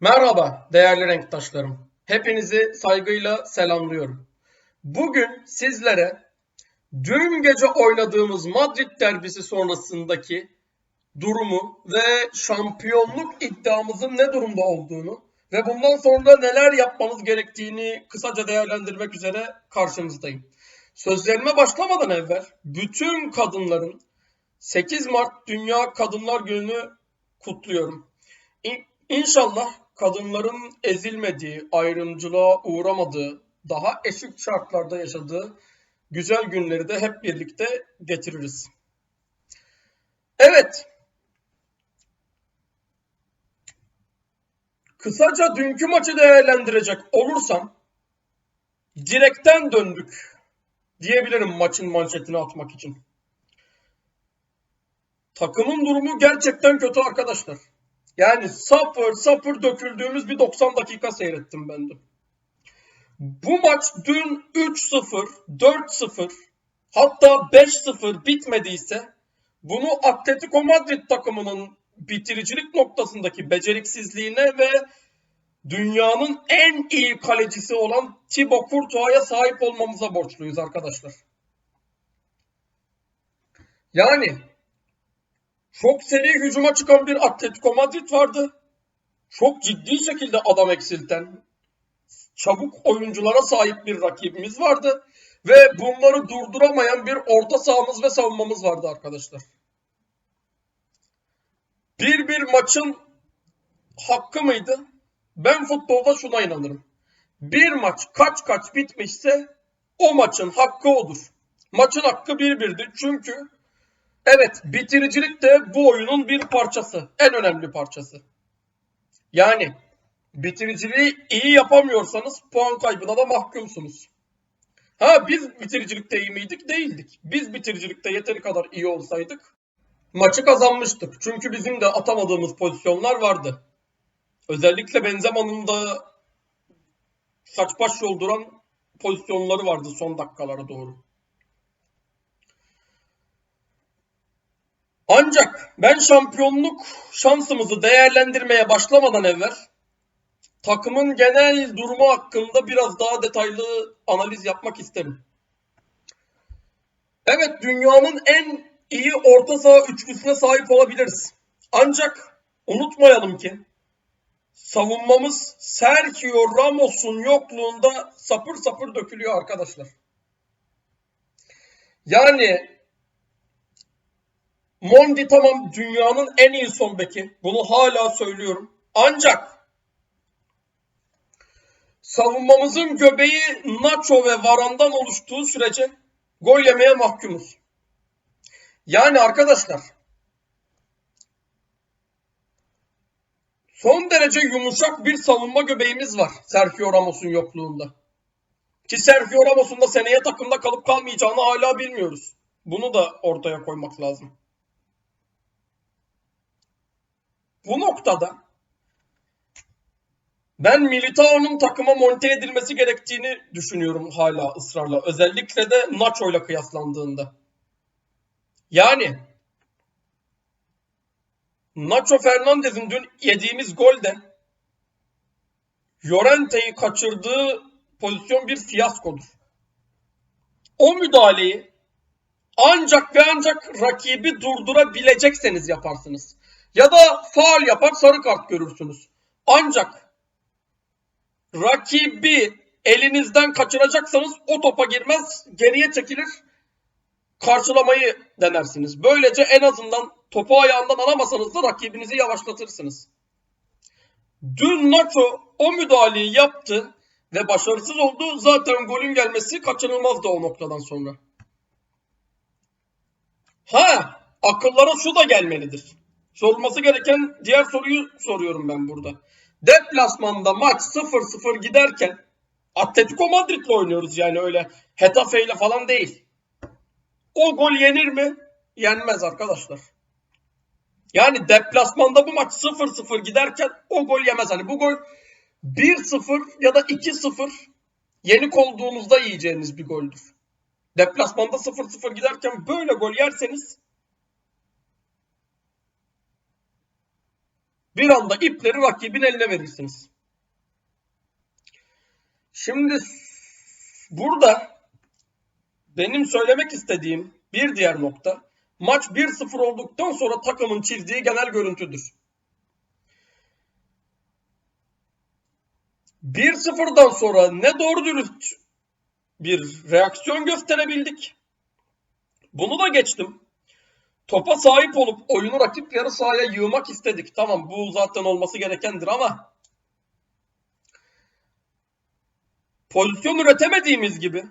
Merhaba değerli renktaşlarım. Hepinizi saygıyla selamlıyorum. Bugün sizlere dün gece oynadığımız Madrid derbisi sonrasındaki durumu ve şampiyonluk iddiamızın ne durumda olduğunu ve bundan sonra neler yapmamız gerektiğini kısaca değerlendirmek üzere karşınızdayım. Sözlerime başlamadan evvel bütün kadınların 8 Mart Dünya Kadınlar Günü'nü kutluyorum. İn- İnşallah kadınların ezilmediği, ayrımcılığa uğramadığı, daha eşit şartlarda yaşadığı güzel günleri de hep birlikte getiririz. Evet. Kısaca dünkü maçı değerlendirecek olursam direkten döndük diyebilirim maçın manşetini atmak için. Takımın durumu gerçekten kötü arkadaşlar. Yani sapır sapır döküldüğümüz bir 90 dakika seyrettim ben de. Bu maç dün 3-0, 4-0 hatta 5-0 bitmediyse bunu Atletico Madrid takımının bitiricilik noktasındaki beceriksizliğine ve dünyanın en iyi kalecisi olan Thibaut Courtois'a sahip olmamıza borçluyuz arkadaşlar. Yani çok seri hücuma çıkan bir Atletico Madrid vardı. Çok ciddi şekilde adam eksilten, çabuk oyunculara sahip bir rakibimiz vardı. Ve bunları durduramayan bir orta sahamız ve savunmamız vardı arkadaşlar. Bir bir maçın hakkı mıydı? Ben futbolda şuna inanırım. Bir maç kaç kaç bitmişse o maçın hakkı odur. Maçın hakkı bir birdi. Çünkü Evet, bitiricilik de bu oyunun bir parçası. En önemli parçası. Yani bitiriciliği iyi yapamıyorsanız puan kaybına da mahkumsunuz. Ha biz bitiricilikte iyi miydik? Değildik. Biz bitiricilikte yeteri kadar iyi olsaydık maçı kazanmıştık. Çünkü bizim de atamadığımız pozisyonlar vardı. Özellikle Benzema'nın da saç baş yolduran pozisyonları vardı son dakikalara doğru. Ancak ben şampiyonluk şansımızı değerlendirmeye başlamadan evvel takımın genel durumu hakkında biraz daha detaylı analiz yapmak isterim. Evet dünyanın en iyi orta saha üçlüsüne sahip olabiliriz. Ancak unutmayalım ki savunmamız Sergio Ramos'un yokluğunda sapır sapır dökülüyor arkadaşlar. Yani Mondi tamam dünyanın en iyi son beki. Bunu hala söylüyorum. Ancak savunmamızın göbeği Nacho ve Varan'dan oluştuğu sürece gol yemeye mahkumuz. Yani arkadaşlar son derece yumuşak bir savunma göbeğimiz var Sergio Ramos'un yokluğunda. Ki Sergio Ramos'un da seneye takımda kalıp kalmayacağını hala bilmiyoruz. Bunu da ortaya koymak lazım. Bu noktada ben Militao'nun takıma monte edilmesi gerektiğini düşünüyorum hala ısrarla. Özellikle de Nacho ile kıyaslandığında. Yani Nacho Fernandez'in dün yediğimiz golde Llorente'yi kaçırdığı pozisyon bir fiyaskodur. O müdahaleyi ancak ve ancak rakibi durdurabilecekseniz yaparsınız. Ya da faal yapar sarı kart görürsünüz. Ancak rakibi elinizden kaçıracaksanız o topa girmez, geriye çekilir, karşılamayı denersiniz. Böylece en azından topu ayağından alamasanız da rakibinizi yavaşlatırsınız. Dün Nacho o müdahaleyi yaptı ve başarısız oldu. Zaten golün gelmesi kaçınılmazdı o noktadan sonra. Ha, akıllara şu da gelmelidir. Sorulması gereken diğer soruyu soruyorum ben burada. Deplasmanda maç 0-0 giderken Atletico Madrid'le oynuyoruz yani öyle Hetafe ile falan değil. O gol yenir mi? Yenmez arkadaşlar. Yani deplasmanda bu maç 0-0 giderken o gol yemez. Hani bu gol 1-0 ya da 2-0 yenik olduğunuzda yiyeceğiniz bir goldür. Deplasmanda 0-0 giderken böyle gol yerseniz Bir anda ipleri rakibin eline verirsiniz. Şimdi burada benim söylemek istediğim bir diğer nokta maç 1-0 olduktan sonra takımın çizdiği genel görüntüdür. 1-0'dan sonra ne doğru dürüst bir reaksiyon gösterebildik. Bunu da geçtim. Topa sahip olup oyunu rakip yarı sahaya yığmak istedik. Tamam bu zaten olması gerekendir ama pozisyon üretemediğimiz gibi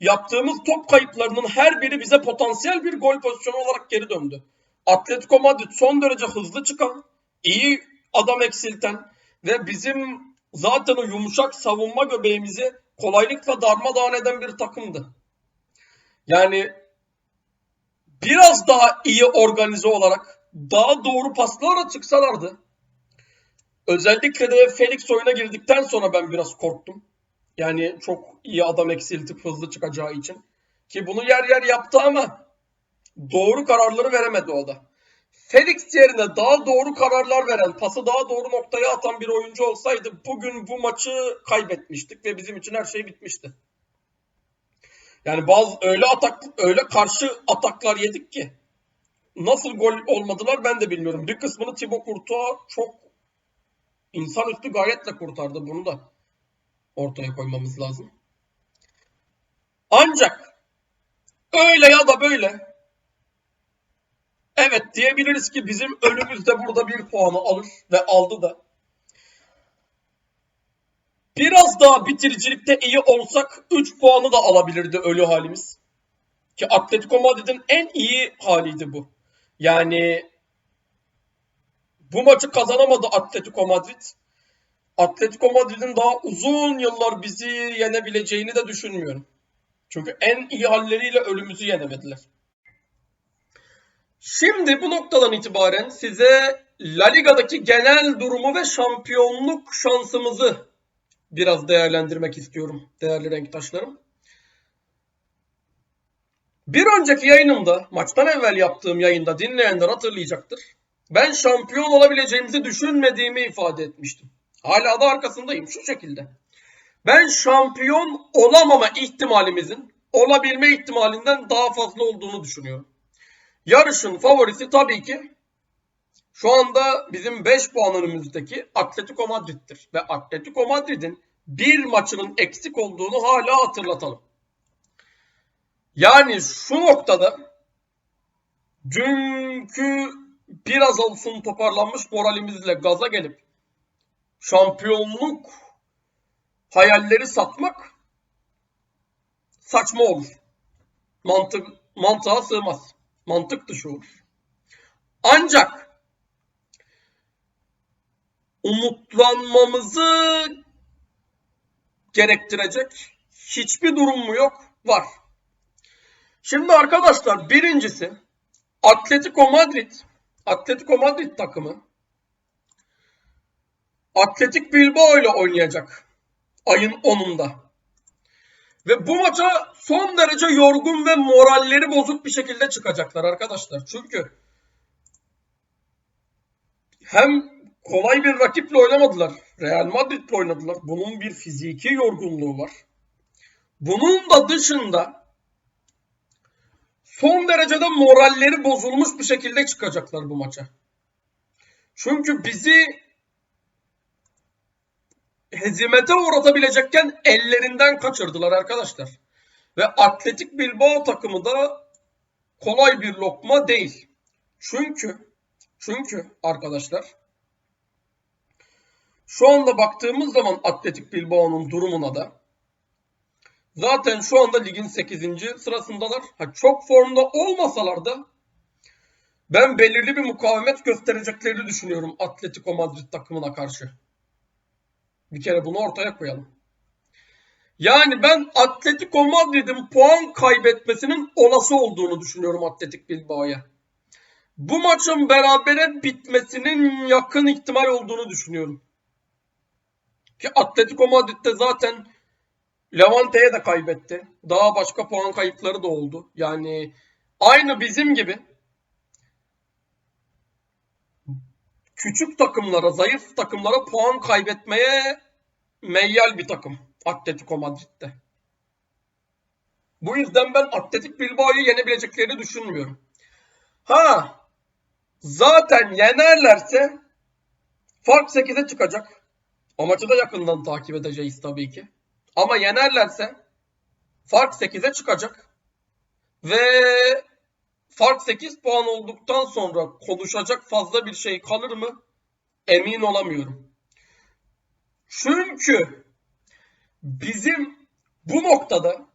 yaptığımız top kayıplarının her biri bize potansiyel bir gol pozisyonu olarak geri döndü. Atletico Madrid son derece hızlı çıkan, iyi adam eksilten ve bizim zaten o yumuşak savunma göbeğimizi kolaylıkla darmadağın eden bir takımdı. Yani biraz daha iyi organize olarak daha doğru paslarla çıksalardı. Özellikle de Felix oyuna girdikten sonra ben biraz korktum. Yani çok iyi adam eksiltip hızlı çıkacağı için. Ki bunu yer yer yaptı ama doğru kararları veremedi o da. Felix yerine daha doğru kararlar veren, pası daha doğru noktaya atan bir oyuncu olsaydı bugün bu maçı kaybetmiştik ve bizim için her şey bitmişti. Yani bazı öyle atak öyle karşı ataklar yedik ki nasıl gol olmadılar ben de bilmiyorum. Bir kısmını Thibaut Courtois çok insanüstü gayetle kurtardı. Bunu da ortaya koymamız lazım. Ancak öyle ya da böyle evet diyebiliriz ki bizim önümüzde burada bir puanı alır ve aldı da. Biraz daha bitiricilikte iyi olsak 3 puanı da alabilirdi ölü halimiz. Ki Atletico Madrid'in en iyi haliydi bu. Yani bu maçı kazanamadı Atletico Madrid. Atletico Madrid'in daha uzun yıllar bizi yenebileceğini de düşünmüyorum. Çünkü en iyi halleriyle ölümümüzü yenemediler. Şimdi bu noktadan itibaren size La Liga'daki genel durumu ve şampiyonluk şansımızı biraz değerlendirmek istiyorum değerli renktaşlarım. Bir önceki yayınımda, maçtan evvel yaptığım yayında dinleyenler hatırlayacaktır. Ben şampiyon olabileceğimizi düşünmediğimi ifade etmiştim. Hala da arkasındayım şu şekilde. Ben şampiyon olamama ihtimalimizin olabilme ihtimalinden daha fazla olduğunu düşünüyorum. Yarışın favorisi tabii ki şu anda bizim 5 puan önümüzdeki Atletico Madrid'dir. Ve Atletico Madrid'in bir maçının eksik olduğunu hala hatırlatalım. Yani şu noktada dünkü biraz olsun toparlanmış moralimizle gaza gelip şampiyonluk hayalleri satmak saçma olur. Mantık, mantığa sığmaz. Mantık dışı olur. Ancak umutlanmamızı gerektirecek hiçbir durum mu yok? Var. Şimdi arkadaşlar birincisi Atletico Madrid Atletico Madrid takımı Atletik Bilbao ile oynayacak ayın 10'unda. Ve bu maça son derece yorgun ve moralleri bozuk bir şekilde çıkacaklar arkadaşlar. Çünkü hem kolay bir rakiple oynamadılar. Real Madrid'le oynadılar. Bunun bir fiziki yorgunluğu var. Bunun da dışında son derecede moralleri bozulmuş bir şekilde çıkacaklar bu maça. Çünkü bizi hezimete uğratabilecekken ellerinden kaçırdılar arkadaşlar. Ve Atletik Bilbao takımı da kolay bir lokma değil. Çünkü çünkü arkadaşlar şu anda baktığımız zaman Atletik Bilbao'nun durumuna da zaten şu anda ligin 8. sırasındalar. Ha, çok formda olmasalar da ben belirli bir mukavemet göstereceklerini düşünüyorum Atletico Madrid takımına karşı. Bir kere bunu ortaya koyalım. Yani ben Atletico Madrid'in puan kaybetmesinin olası olduğunu düşünüyorum Atletik Bilbao'ya. Bu maçın berabere bitmesinin yakın ihtimal olduğunu düşünüyorum. Ki Atletico Madrid'de zaten Levante'ye de kaybetti. Daha başka puan kayıpları da oldu. Yani aynı bizim gibi küçük takımlara, zayıf takımlara puan kaybetmeye meyyal bir takım Atletico Madrid'de. Bu yüzden ben Atletik Bilbao'yu yenebileceklerini düşünmüyorum. Ha, zaten yenerlerse fark 8'e çıkacak. O maçı da yakından takip edeceğiz tabii ki. Ama yenerlerse fark 8'e çıkacak. Ve fark 8 puan olduktan sonra konuşacak fazla bir şey kalır mı? Emin olamıyorum. Çünkü bizim bu noktada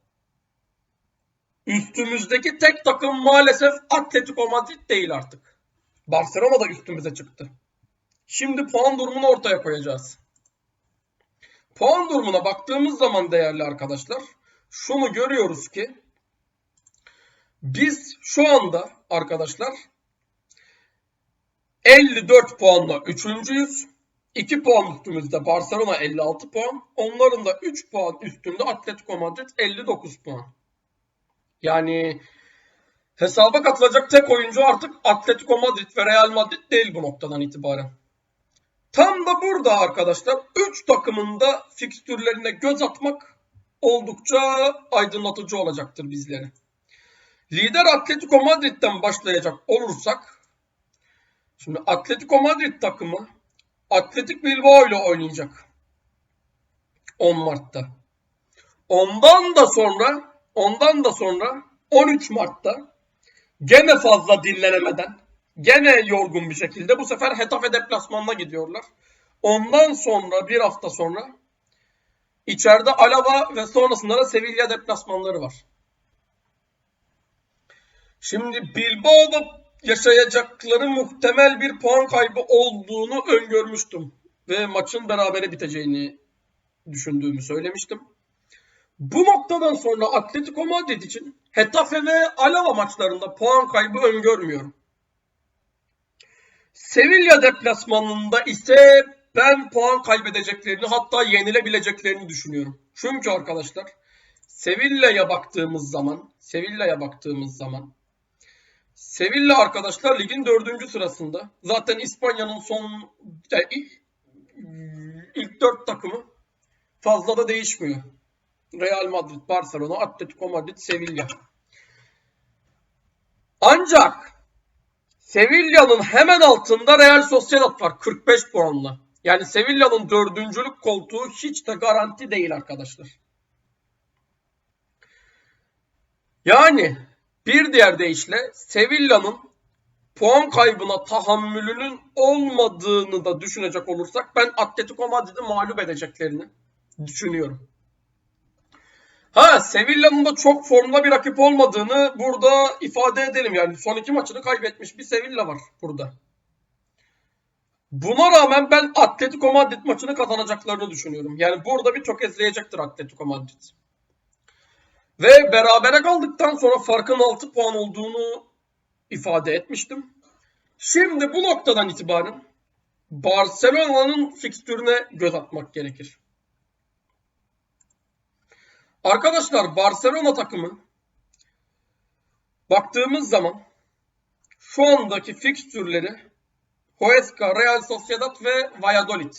üstümüzdeki tek takım maalesef Atletico Madrid değil artık. Barcelona da üstümüze çıktı. Şimdi puan durumunu ortaya koyacağız. Puan durumuna baktığımız zaman değerli arkadaşlar şunu görüyoruz ki biz şu anda arkadaşlar 54 puanla üçüncüyüz. 2 puan üstümüzde Barcelona 56 puan. Onların da 3 puan üstünde Atletico Madrid 59 puan. Yani hesaba katılacak tek oyuncu artık Atletico Madrid ve Real Madrid değil bu noktadan itibaren. Tam da burada arkadaşlar 3 takımın da fikstürlerine göz atmak oldukça aydınlatıcı olacaktır bizlere. Lider Atletico Madrid'den başlayacak olursak şimdi Atletico Madrid takımı Atletik Bilbao ile oynayacak 10 Mart'ta. Ondan da sonra ondan da sonra 13 Mart'ta gene fazla dinlenemeden gene yorgun bir şekilde bu sefer Hetafe deplasmanına gidiyorlar. Ondan sonra bir hafta sonra içeride Alaba ve sonrasında da Sevilla deplasmanları var. Şimdi Bilbao'da yaşayacakları muhtemel bir puan kaybı olduğunu öngörmüştüm. Ve maçın berabere biteceğini düşündüğümü söylemiştim. Bu noktadan sonra Atletico Madrid için Hetafe ve Alava maçlarında puan kaybı öngörmüyorum. Sevilla deplasmanında ise ben puan kaybedeceklerini hatta yenilebileceklerini düşünüyorum. Çünkü arkadaşlar Sevilla'ya baktığımız zaman Sevilla'ya baktığımız zaman Sevilla arkadaşlar ligin dördüncü sırasında. Zaten İspanya'nın son yani ilk, ilk dört takımı fazla da değişmiyor. Real Madrid, Barcelona, Atletico Madrid, Sevilla. Ancak Sevilla'nın hemen altında Real Sociedad var 45 puanla. Yani Sevilla'nın dördüncülük koltuğu hiç de garanti değil arkadaşlar. Yani bir diğer deyişle Sevilla'nın puan kaybına tahammülünün olmadığını da düşünecek olursak ben Atletico Madrid'i mağlup edeceklerini düşünüyorum. Ha Sevilla'nın da çok formda bir rakip olmadığını burada ifade edelim. Yani son iki maçını kaybetmiş bir Sevilla var burada. Buna rağmen ben Atletico Madrid maçını kazanacaklarını düşünüyorum. Yani burada bir tökezleyecektir Atletico Madrid. Ve berabere kaldıktan sonra farkın 6 puan olduğunu ifade etmiştim. Şimdi bu noktadan itibaren Barcelona'nın fikstürüne göz atmak gerekir. Arkadaşlar Barcelona takımı baktığımız zaman şu andaki fikstürleri Huesca, Real Sociedad ve Valladolid.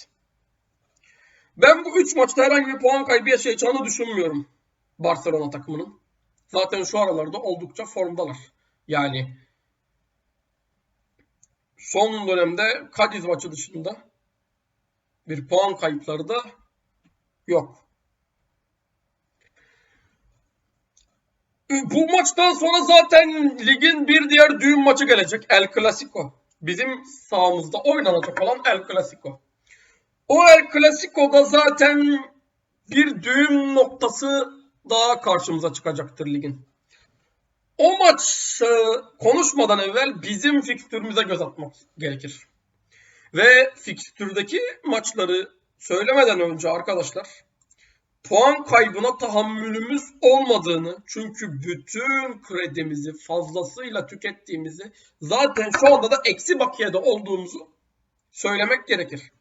Ben bu 3 maçta herhangi bir puan kaybı yaşayacağını düşünmüyorum Barcelona takımının. Zaten şu aralarda oldukça formdalar. Yani son dönemde Cadiz maçı dışında bir puan kayıpları da yok. Bu maçtan sonra zaten ligin bir diğer düğün maçı gelecek. El Clasico. Bizim sahamızda oynanacak olan El Clasico. O El Clasico'da zaten bir düğüm noktası daha karşımıza çıkacaktır ligin. O maç konuşmadan evvel bizim fikstürümüze göz atmak gerekir. Ve fikstürdeki maçları söylemeden önce arkadaşlar puan kaybına tahammülümüz olmadığını çünkü bütün kredimizi fazlasıyla tükettiğimizi zaten şu anda da eksi bakiyede olduğumuzu söylemek gerekir.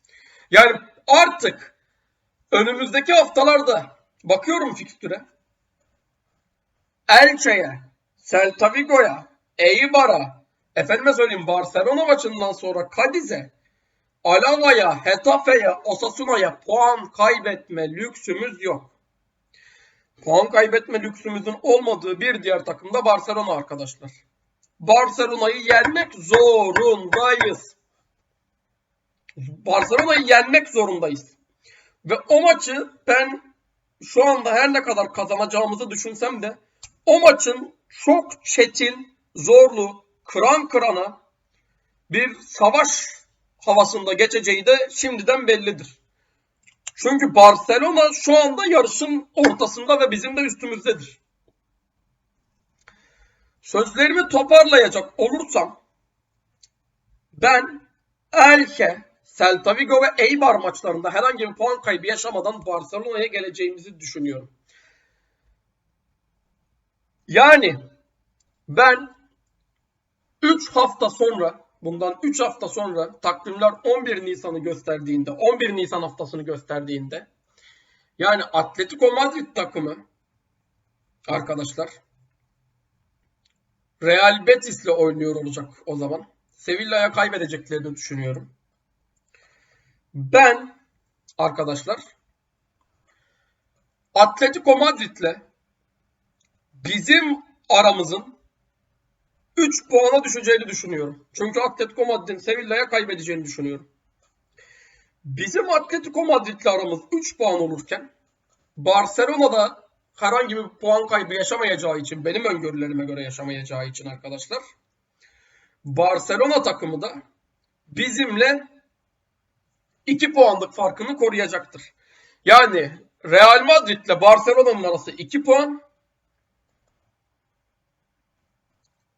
Yani artık önümüzdeki haftalarda bakıyorum fikstüre Elche'ye, Celta Vigo'ya, Eibar'a, efendime söyleyeyim Barcelona maçından sonra Cadiz'e Alava'ya, Hetafe'ye, Osasuna'ya puan kaybetme lüksümüz yok. Puan kaybetme lüksümüzün olmadığı bir diğer takım da Barcelona arkadaşlar. Barcelona'yı yenmek zorundayız. Barcelona'yı yenmek zorundayız. Ve o maçı ben şu anda her ne kadar kazanacağımızı düşünsem de o maçın çok çetin, zorlu, kıran kırana bir savaş havasında geçeceği de şimdiden bellidir. Çünkü Barcelona şu anda yarışın ortasında ve bizim de üstümüzdedir. Sözlerimi toparlayacak olursam ben Elche, Celta Vigo ve Eibar maçlarında herhangi bir puan kaybı yaşamadan Barcelona'ya geleceğimizi düşünüyorum. Yani ben 3 hafta sonra bundan 3 hafta sonra takvimler 11 Nisan'ı gösterdiğinde 11 Nisan haftasını gösterdiğinde yani Atletico Madrid takımı arkadaşlar Real Betis'le oynuyor olacak o zaman. Sevilla'ya kaybedeceklerini düşünüyorum. Ben arkadaşlar Atletico Madrid'le bizim aramızın 3 puana düşeceğini düşünüyorum. Çünkü Atletico Madrid'in Sevilla'ya kaybedeceğini düşünüyorum. Bizim Atletico Madrid'le aramız 3 puan olurken Barcelona'da herhangi bir puan kaybı yaşamayacağı için benim öngörülerime göre yaşamayacağı için arkadaşlar Barcelona takımı da bizimle 2 puanlık farkını koruyacaktır. Yani Real Madrid ile Barcelona'nın arası 2 puan.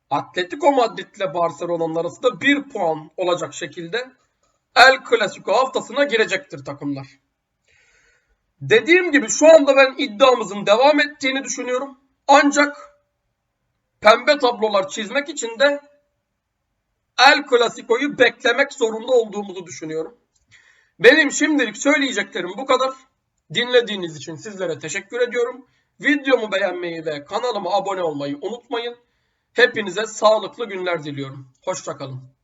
Atletico Madrid ile Barcelona'nın arası da 1 puan olacak şekilde El Clasico haftasına girecektir takımlar. Dediğim gibi şu anda ben iddiamızın devam ettiğini düşünüyorum. Ancak pembe tablolar çizmek için de El Clasico'yu beklemek zorunda olduğumuzu düşünüyorum. Benim şimdilik söyleyeceklerim bu kadar. Dinlediğiniz için sizlere teşekkür ediyorum. Videomu beğenmeyi ve kanalıma abone olmayı unutmayın. Hepinize sağlıklı günler diliyorum. Hoşçakalın.